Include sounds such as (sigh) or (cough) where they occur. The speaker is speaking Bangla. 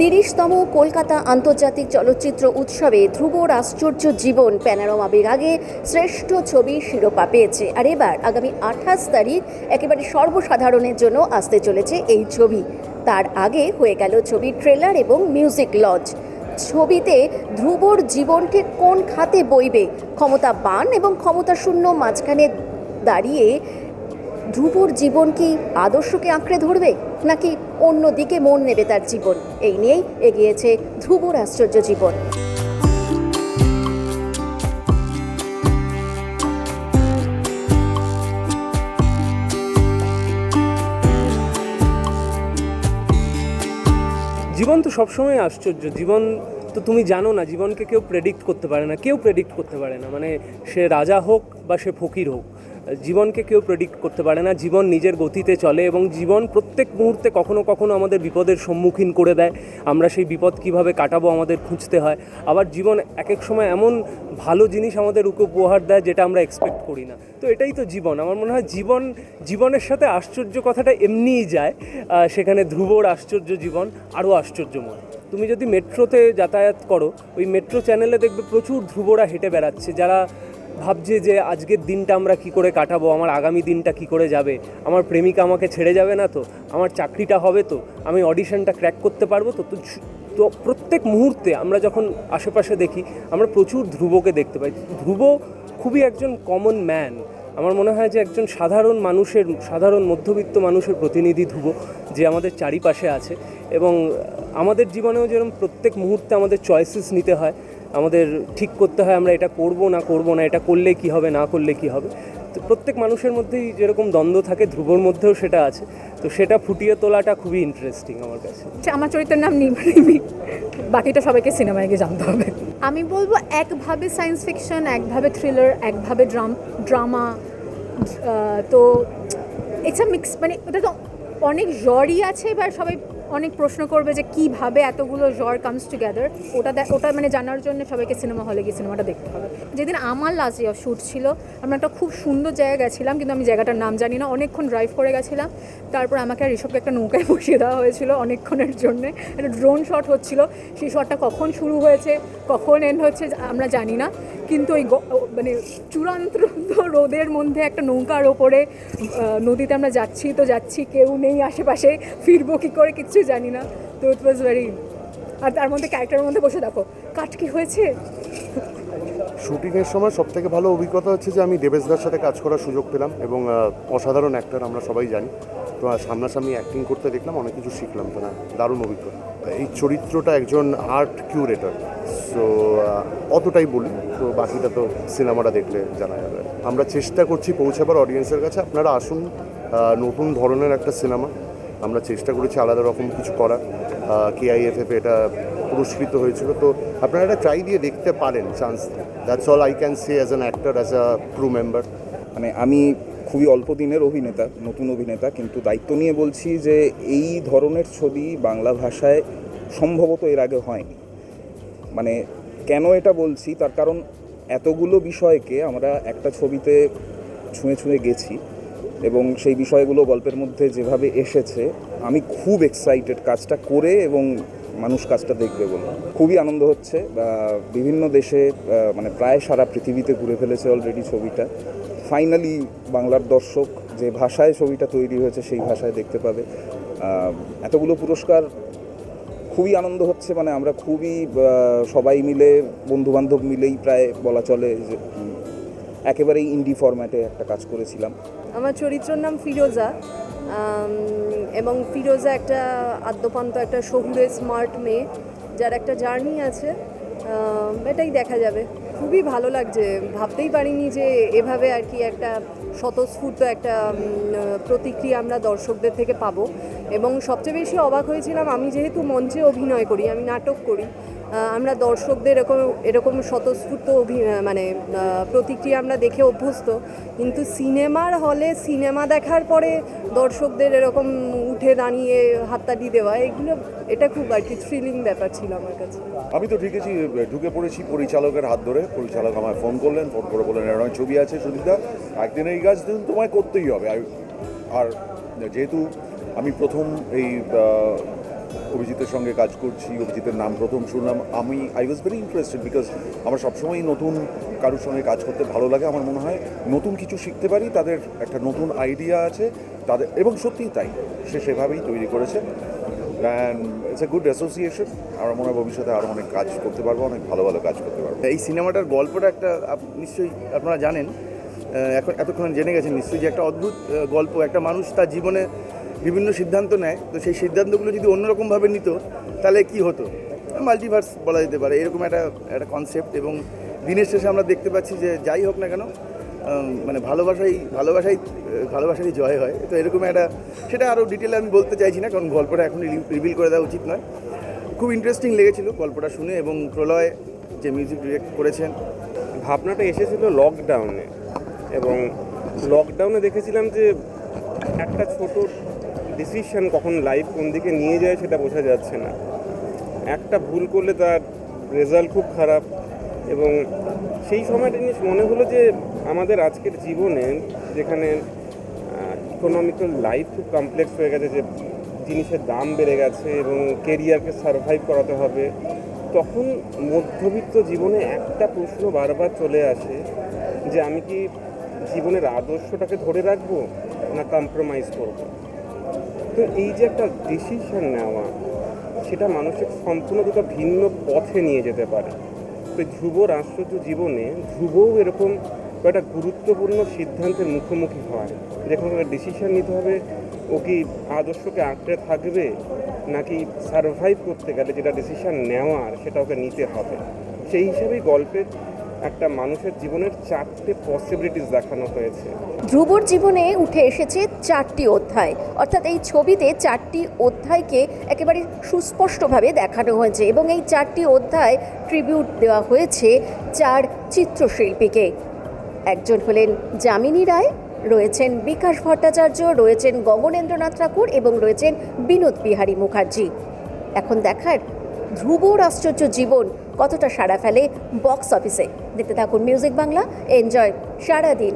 তিরিশতম কলকাতা আন্তর্জাতিক চলচ্চিত্র উৎসবে ধ্রুবর আশ্চর্য জীবন প্যানারোমা বিভাগে শ্রেষ্ঠ ছবি শিরোপা পেয়েছে। আর এবার আগামী আঠাশ তারিখ একেবারে সর্বসাধারণের জন্য আসতে চলেছে এই ছবি। তার আগে হয়ে গেল ছবির ট্রেলার এবং মিউজিক লঞ্চ। ছবিতে ধ্রুবর জীবন ঠিক কোন খাতে বইবে? ক্ষমতা বান এবং ক্ষমতা শূন্য মাঝখানে দাঁড়িয়ে ধ্রুবর জীবন কি আদর্শকে আঁকড়ে ধরবে? নাকি অন্য দিকে মন নেবে তার জীবন? এই নিয়েই এগিয়েছে ধ্রুবর আশ্চর্য জীবন। জীবন তো সবসময় আশ্চর্য। জীবন তো তুমি জানো না, জীবনকে কেউ প্রেডিক্ট করতে পারে না। কেউ প্রেডিক্ট করতে পারে না। মানে সে রাজা হোক বা সে ফকির হোক। জীবনকে কেউ প্রেডিক্ট করতে পারে না, জীবন নিজের গতিতে চলে এবং জীবন প্রত্যেক মুহূর্তে কখনো কখনো আমাদের বিপদের সম্মুখীন করে দেয়। আমরা সেই বিপদ কীভাবে কাটাবো আমাদের খুঁজতে হয়। আবার জীবন এক এক সময় এমন ভালো জিনিস আমাদের উপহার দেয় যেটা আমরা এক্সপেক্ট করি না। তো এটাই তো জীবন। আমার মনে হয় জীবন, জীবনের সাথে আশ্চর্য কথাটা এমনিই যায়। সেখানে ধ্রুবর আশ্চর্য জীবন, আরও আশ্চর্যময়। তুমি যদি মেট্রোতে যাতায়াত করো, ওই মেট্রো চ্যানেলে দেখবে প্রচুর ধ্রুবরা হেঁটে বেড়াচ্ছে। যারা ভাবছে যে আজকের দিনটা আমরা কি করে কাটাবো, আমার আগামী দিনটা কি করে যাবে? আমার প্রেমিকা আমাকে ছেড়ে যাবে না তো? আমার চাকরিটা হবে তো? আমি অডিশনটা ক্র্যাক করতে পারব তো? তো প্রত্যেক মুহূর্তে আমরা যখন আশেপাশে দেখি, আমরা প্রচুর ধ্রুবকে দেখতে পাই। ধ্রুব খুবই একজন কমন ম্যান আমার মনে হয় যে একজন সাধারণ মানুষের, সাধারণ মধ্যবিত্ত মানুষের প্রতিনিধি ধ্রুব, যে আমাদের চারিপাশে আছে। এবং আমাদের জীবনেও যেরকম প্রত্যেক মুহূর্তে আমাদের চয়েসেস নিতে হয় আমাদের ঠিক করতে হয় আমরা এটা করব না করব না এটা করলে কি হবে না করলে কি হবে। তো প্রত্যেক মানুষের মধ্যেই যেরকম দ্বন্দ্ব থাকে ধ্রুবর মধ্যেও সেটা আছে। তো সেটা ফুটিয়ে তোলাটা খুবই ইন্টারেস্টিং আমার কাছে। আচ্ছা, আমার চরিত্রের নাম নিমি বাকিটা সবাইকে সিনেমায় গিয়ে জানতে হবে। আমি বলব একভাবে সায়েন্স ফিকশন একভাবে থ্রিলার একভাবে ড্রাম ড্রামা তো ইটস আ মিক্স মানে ওটা তো অনেক জ্বরই আছে এবার সবাই অনেক প্রশ্ন করবে যে কীভাবে এতগুলো জ্বর কামস টুগেদার ওটা ওটা মানে জানার জন্য সবাইকে সিনেমা হলে গিয়ে সিনেমাটা দেখতে হবে। যেদিন আমার লাস্ট শ্যুট ছিল, আমরা একটা খুব সুন্দর জায়গায় গেছিলাম, কিন্তু আমি জায়গাটার নাম জানি না, অনেকক্ষণ ড্রাইভ করে গেছিলাম। তারপর আমাকে আর ঋষভকে একটা নৌকায় (laughs) বসিয়ে দেওয়া হয়েছিল অনেকক্ষণের জন্য। একটা ড্রোন শট হচ্ছিল। সেই শটটা কখন শুরু হয়েছে, কখন এন্ড হচ্ছে, আমরা জানি না। কিন্তু ওই মানে চূড়ান্ত রোদের মধ্যে একটা নৌকার ওপরে নদীতে আমরা যাচ্ছি, তো যাচ্ছি, কেউ নেই আশেপাশে, ফিরবো কী করে কিচ্ছু জানি না। তো ইট ওয়াজ ভেরি আর তার মধ্যে ক্যারেক্টারের মধ্যে বসে দেখো কাট কি হয়েছে? শুটিংয়ের সময় সব থেকে ভালো অভিজ্ঞতা হচ্ছে যে আমি দেবেশদার সাথে কাজ করার সুযোগ পেলাম এবং অসাধারণ অ্যাক্টার আমরা সবাই জানি। তো সামনাসামনি অ্যাক্টিং করতে দেখলাম, অনেক কিছু শিখলাম, তো না, দারুণ অভিজ্ঞতা। এই চরিত্রটা একজন আর্ট কিউরেটর। সো অতটাই বলি, তো বাকিটা তো সিনেমাটা দেখলে জানা যাবে। আমরা চেষ্টা করছি পৌঁছাবার অডিয়েন্সের কাছে, আপনারা আসুন নতুন ধরনের একটা সিনেমা। আমরা চেষ্টা করেছি আলাদা রকম কিছু করার। কেআইএফএফ এটা পুরস্কৃত হয়েছিল। তো আপনারা এটা ট্রাই দিয়ে দেখতে পারেন chance that's all I can say as an actor as a crew member মানে আমি খুবই অল্প দিনের অভিনেতা, নতুন অভিনেতা, কিন্তু দায়িত্ব নিয়ে বলছি যে এই ধরনের ছবি বাংলা ভাষায় সম্ভবত এর আগে হয়নি। মানে কেন এটা বলছি? তার কারণ এতগুলো বিষয়কে আমরা একটা ছবিতে ছুঁয়ে ছুঁয়ে গেছি এবং সেই বিষয়গুলো গল্পের মধ্যে যেভাবে এসেছে, আমি খুব এক্সাইটেড কাজটা করে এবং মানুষ কাজটা দেখবে বলে। খুবই আনন্দ হচ্ছে বিভিন্ন দেশে মানে প্রায় সারা পৃথিবীতে ঘুরে ফেলেছে অলরেডি ছবিটা। ফাইনালি বাংলার দর্শক যে ভাষায় ছবিটা তৈরি হয়েছে সেই ভাষায় দেখতে পাবে। এতগুলো পুরস্কার খুবই আনন্দ হচ্ছে মানে আমরা খুবই সবাই মিলে বন্ধু বান্ধব মিলেই প্রায় বলা চলে যে একেবারেই ইন্ডি ফরম্যাটে একটা কাজ করেছিলাম। আমার চরিত্রের নাম ফিরোজা এবং ফিরোজা একটা আদ্যপান্ত, একটা শহুরে স্মার্ট মেয়ে, যার একটা জার্নি আছে এটাই দেখা যাবে। খুবই ভালো লাগছে। ভাবতেই পারিনি যে এভাবে আর কি একটা স্বতঃস্ফূর্ত একটা প্রতিক্রিয়া আমরা দর্শকদের থেকে পাবো। এবং সবচেয়ে বেশি অবাক হয়েছিলাম আমি যেহেতু মঞ্চে অভিনয় করি, আমি নাটক করি। আমরা দর্শকদের এরকম এরকম স্বতঃস্ফূর্ত অভি মানে প্রতিক্রিয়া আমরা দেখে অভ্যস্ত। কিন্তু সিনেমার হলে সিনেমা দেখার পরে দর্শকদের এরকম উঠে দাঁড়িয়ে হাততালি দেওয়া, এগুলো, এটা খুব আর কি থ্রিলিং ব্যাপার ছিল আমার কাছে। আমি তো ঢুকেছি, ঢুকে পড়েছি পরিচালকের হাত ধরে। পরিচালক আমায় ফোন করলেন, ফোন করে বললেন এরকম ছবি আছে সুবিধা একদিন এই কাজ দিন, তোমায় করতেই হবে। আর যেহেতু আমি প্রথম এই অভিজিতের সঙ্গে কাজ করছি, অভিজিতের নাম প্রথম শুনলাম। আমি I was very interested because আমার সবসময়ই নতুন কারোর সঙ্গে কাজ করতে ভালো লাগে। আমার মনে হয় নতুন কিছু শিখতে পারি, তাদের একটা নতুন আইডিয়া আছে, তাদের, এবং সত্যিই তাই, সে সেভাবেই তৈরি করেছে। And it's a good association আমার মনে হয় ভবিষ্যতে আরও অনেক কাজ করতে পারব, অনেক ভালো ভালো কাজ করতে পারব। এই সিনেমাটার গল্পটা একটা নিশ্চয়ই আপনারা জানেন এখন এতক্ষণ জেনে গেছেন, নিশ্চয়ই যে একটা অদ্ভুত গল্প। একটা মানুষ তার জীবনে বিভিন্ন সিদ্ধান্ত নেয়, তো সেই সিদ্ধান্তগুলো যদি অন্যরকমভাবে নিত, তাহলে কি হতো? মাল্টিভার্স বলা যেতে পারে, এরকম একটা একটা কনসেপ্ট এবং দিনের শেষে আমরা দেখতে পাচ্ছি যে যাই হোক না কেন মানে ভালোবাসাই ভালোবাসাই ভালোবাসারই জয় হয়। তো এরকম একটা, সেটা আরও ডিটেলে আমি বলতে চাইছি না, কারণ গল্পটা এখন রিভিল করে দেওয়া উচিত নয়। খুব ইন্টারেস্টিং লেগেছিল গল্পটা শুনে এবং প্রলয় যে মিউজিক ডিরেক্ট করেছেন। ভাবনাটা এসেছিল লকডাউনে এবং লকডাউনে দেখেছিলাম যে একটা ছোট ডিসিশন কখন লাইফ কোন দিকে নিয়ে যায় সেটা বোঝা যাচ্ছে না। একটা ভুল করলে তার রেজাল্ট খুব খারাপ এবং সেই সময়টা জিনিস মনে হলো যে আমাদের আজকের জীবনে যেখানে ইকোনমিক্যাল লাইফ খুব কমপ্লেক্স হয়ে গেছে, যে জিনিসের দাম বেড়ে গেছে এবং কেরিয়ারকে সার্ভাইভ করাতে হবে, তখন মধ্যবিত্ত জীবনে একটা প্রশ্ন বারবার চলে আসে যে আমি কি জীবনের আদর্শটাকে ধরে রাখব না কম্প্রোমাইজ করব? তো এই যে একটা ডিসিশন নেওয়া, সেটা মানুষের সম্পূর্ণ দুটো ভিন্ন পথে নিয়ে যেতে পারে। তো ধ্রুবর আশ্চর্য জীবনে ধ্রুবও এরকম একটা গুরুত্বপূর্ণ সিদ্ধান্তের মুখোমুখি হয়। যেখানে ডিসিশন নিতে হবে, ও কি আদর্শকে আঁকড়ে থাকবে, নাকি সারভাইভ করতে গেলে যেটা ডিসিশন নেওয়ার, সেটা ওকে নিতে হবে। সেই হিসাবেই গল্পের একটা মানুষের জীবনের চারটে পসিবিলিটিস দেখানো হয়েছে। ধ্রুবর জীবনে উঠে এসেছে চারটি অধ্যায়। অর্থাৎ এই ছবিতে চারটি অধ্যায়কে একেবারে সুস্পষ্টভাবে দেখানো হয়েছে এবং এই চারটি অধ্যায় ট্রিবিউট দেওয়া হয়েছে চার চিত্রশিল্পীকে। একজন হলেন যামিনী রায়, রয়েছেন বিকাশ ভট্টাচার্য, রয়েছেন গগনেন্দ্রনাথ ঠাকুর এবং রয়েছেন বিনোদ বিহারী মুখার্জি। এখন দেখার ধ্রুবর আশ্চর্য জীবন কতটা সাড়া ফেলে বক্স অফিসে। দেখতে থাকুন মিউজিক বাংলা এনজয় সারাদিন।